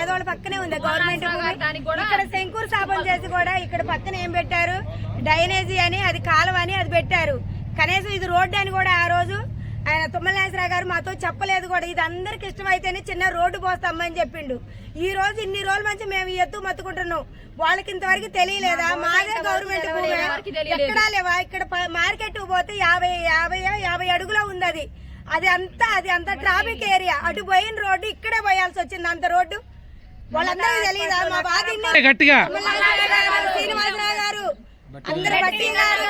నాగోళ్ళ పక్కనే ఉంది. గవర్నమెంట్ ఇక్కడ శంకుర్ స్థాపన చేసి కూడా ఇక్కడ పక్కన ఏం పెట్టారు? డ్రైనేజీ అని అది కాలువ అని అది పెట్టారు. కనీసం ఇది రోడ్డు అని కూడా ఆ రోజు ఆయన తుమ్మలేశ్వరరావు గారు మాతో చెప్పలేదు కూడా. ఇది అందరికి ఇష్టమైతేనే చిన్న రోడ్డు పోస్తామని చెప్పిండు. ఈ రోజు ఇన్ని రోజుల నుంచి మేము ఎత్తు మత్తుకుంటున్నాం. వాళ్ళకి ఇంతవరకు తెలియలేదా? మాదే గవర్నమెంట్. ఎక్కడా లేవా? ఇక్కడ మార్కెట్ పోతే యాభై యాభై యాభై అడుగులో ఉంది అది. అది అంతా అది అంత ట్రాఫిక్ ఏరియా. అటు పోయిన రోడ్డు ఇక్కడే పోయాల్సి వచ్చింది అంత రోడ్డు. వాళ్ళందరికీ తెలియదా మా బాధ గట్టిగా. శ్రీనివాసరావు గారు, అందరు బట్టి గారు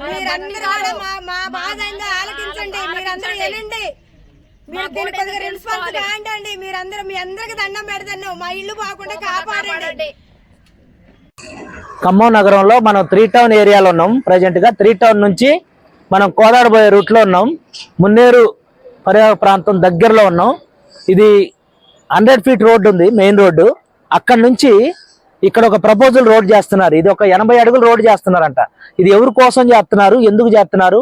మీరందరూ కూడా మా మా బాధ ఏందో ఆలకించండి. మీరందరూ వెళ్ళండి మీరు దీనికి కొద్దిగా రెస్పాన్స్ కాండి మీరందరూ మీ అందరికి దండం పెడతాను. మా ఇల్లు పోకుండా కాపాడండి. ఖమ్మం నగరంలో మనం త్రీ టౌన్ ఏరియాలో ఉన్నాం. ప్రజెంట్గా త్రీ టౌన్ నుంచి మనం కోదాడ పోయే రూట్లో ఉన్నాం. మున్నేరు పర్యాటక ప్రాంతం దగ్గరలో ఉన్నాం. ఇది హండ్రెడ్ ఫీట్ రోడ్డు ఉంది మెయిన్ రోడ్డు. అక్కడ నుంచి ఇక్కడ ఒక ప్రపోజల్ రోడ్ చేస్తున్నారు. ఇది ఒక ఎనభై అడుగులు రోడ్ చేస్తున్నారంట. ఇది ఎవరి కోసం చేస్తున్నారు? ఎందుకు చేస్తున్నారు?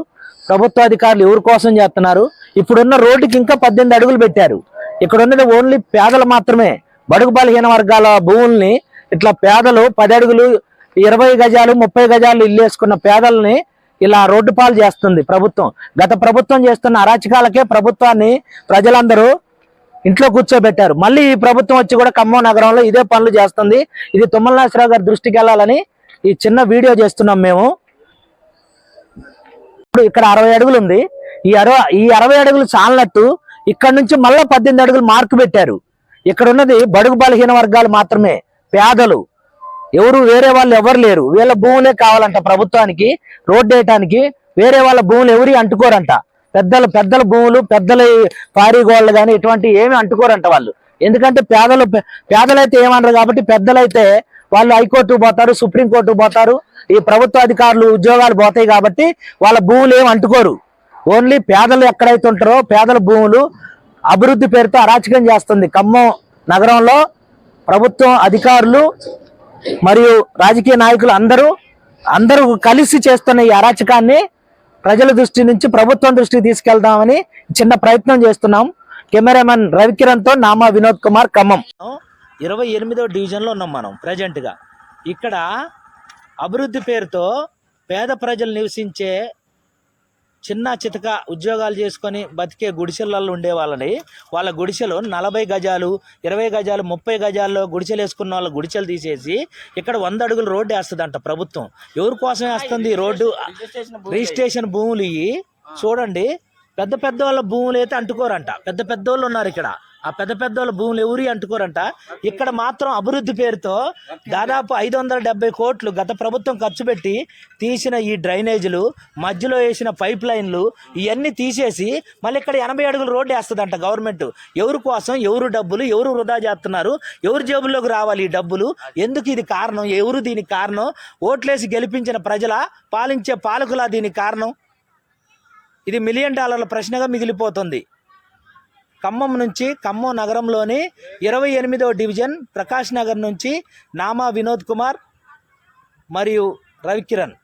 ప్రభుత్వ అధికారులు ఎవరి కోసం చేస్తున్నారు? ఇప్పుడున్న రోడ్డుకి ఇంకా పద్దెనిమిది అడుగులు పెట్టారు. ఇక్కడ ఉన్నది ఓన్లీ పేదలు మాత్రమే. బడుగు బలహీన వర్గాల భూముల్ని ఇట్లా పేదలు పది అడుగులు ఇరవై గజాలు ముప్పై గజాలు ఇల్లేసుకున్న పేదల్ని ఇలా రోడ్డు పాలు చేస్తుంది ప్రభుత్వం. గత ప్రభుత్వం చేస్తున్న అరాచకాలకే ప్రభుత్వాన్ని ప్రజలందరూ ఇంట్లో కూర్చోబెట్టారు. మళ్ళీ ఈ ప్రభుత్వం వచ్చి కూడా ఖమ్మం నగరంలో ఇదే పనులు చేస్తుంది. ఇది తుమ్మల నాగేశ్వరరావు గారి దృష్టికి వెళ్ళాలని ఈ చిన్న వీడియో చేస్తున్నాం మేము. ఇప్పుడు ఇక్కడ అరవై అడుగులు ఉంది. ఈ అరవై ఈ అరవై అడుగులు చాలనట్టు ఇక్కడ నుంచి మళ్ళీ పద్దెనిమిది అడుగులు మార్కు పెట్టారు. ఇక్కడ ఉన్నది బడుగు బలహీన వర్గాలు మాత్రమే పేదలు. ఎవరు వేరే వాళ్ళు ఎవరు లేరు. వీళ్ళ భూములే కావాలంట ప్రభుత్వానికి రోడ్డు వేయటానికి. వేరే వాళ్ళ భూములు ఎవరి అంటుకోరంట. పెద్దల పెద్దల భూములు పెద్దల పారిగోళ్ళు కానీ ఇటువంటి ఏమి అంటుకోరంట వాళ్ళు. ఎందుకంటే పేదలు పేదలైతే ఏమన్నారు కాబట్టి పెద్దలైతే వాళ్ళు హైకోర్టు పోతారు సుప్రీంకోర్టు పోతారు ఈ ప్రభుత్వ అధికారులు ఉద్యోగాలు పోతాయి కాబట్టి వాళ్ళ భూములు ఏమి అంటుకోరు. ఓన్లీ పేదలు ఎక్కడైతే ఉంటారో పేదల భూములు అభివృద్ధి పేరుతో అరాచకం చేస్తుంది. ఖమ్మం నగరంలో ప్రభుత్వం అధికారులు మరియు రాజకీయ నాయకులు అందరూ అందరూ కలిసి చేస్తున్న ఈ అరాచకాన్ని ప్రజల దృష్టి నుంచి ప్రభుత్వం దృష్టికి తీసుకెళ్దామని చిన్న ప్రయత్నం చేస్తున్నాం. కెమెరామెన్ రవికిరణ్తో నామా వినోద్ కుమార్ ఖమ్మం. ఇరవై ఎనిమిదో డివిజన్లో ఉన్నాం మనం ప్రజెంట్గా. ఇక్కడ అభివృద్ధి పేరుతో పేద ప్రజలు నివసించే చిన్న చితక ఉద్యోగాలు చేసుకొని బతికే గుడిసెలలో ఉండే వాళ్ళని వాళ్ళ గుడిసెలు నలభై గజాలు ఇరవై గజాలు ముప్పై గజాల్లో గుడిసెలు వేసుకున్న వాళ్ళ గుడిసెలు తీసేసి ఇక్కడ వంద అడుగులు రోడ్డు వేస్తుందంట ప్రభుత్వం. ఎవరి కోసం వేస్తుంది రోడ్డు? రిజిస్ట్రేషన్ భూములు ఇవి చూడండి పెద్ద పెద్ద వాళ్ళ భూములు అయితే అంటుకోరంట. పెద్ద పెద్ద వాళ్ళు ఉన్నారు ఇక్కడ. ఆ పెద్ద పెద్ద వాళ్ళ భూములు ఎవరి అంటుకోరంట? ఇక్కడ మాత్రం అభివృద్ధి పేరుతో దాదాపు ఐదు వందల డెబ్బై కోట్లు గత ప్రభుత్వం ఖర్చు పెట్టి తీసిన ఈ డ్రైనేజీలు మధ్యలో వేసిన పైప్ లైన్లు ఇవన్నీ తీసేసి మళ్ళీ ఇక్కడ ఎనభై అడుగులు రోడ్డు వేస్తుందంట గవర్నమెంట్. ఎవరి కోసం ఎవరు డబ్బులు ఎవరు వృధా చేస్తున్నారు ఎవరి జేబుల్లోకి రావాలి ఈ డబ్బులు? ఎందుకు ఇది కారణం? ఎవరు దీనికి కారణం? ఓట్లేసి గెలిపించిన ప్రజల పాలించే పాలకులా దీనికి కారణం? ఇది మిలియన్ డాలర్ల ప్రశ్నగా మిగిలిపోతుంది. ఖమ్మం నుంచి ఖమ్మం నగరంలోని ఇరవై ఎనిమిదో డివిజన్ ప్రకాష్ నగర్ నుంచి నామా వినోద్ కుమార్ మరియు రవికిరణ్.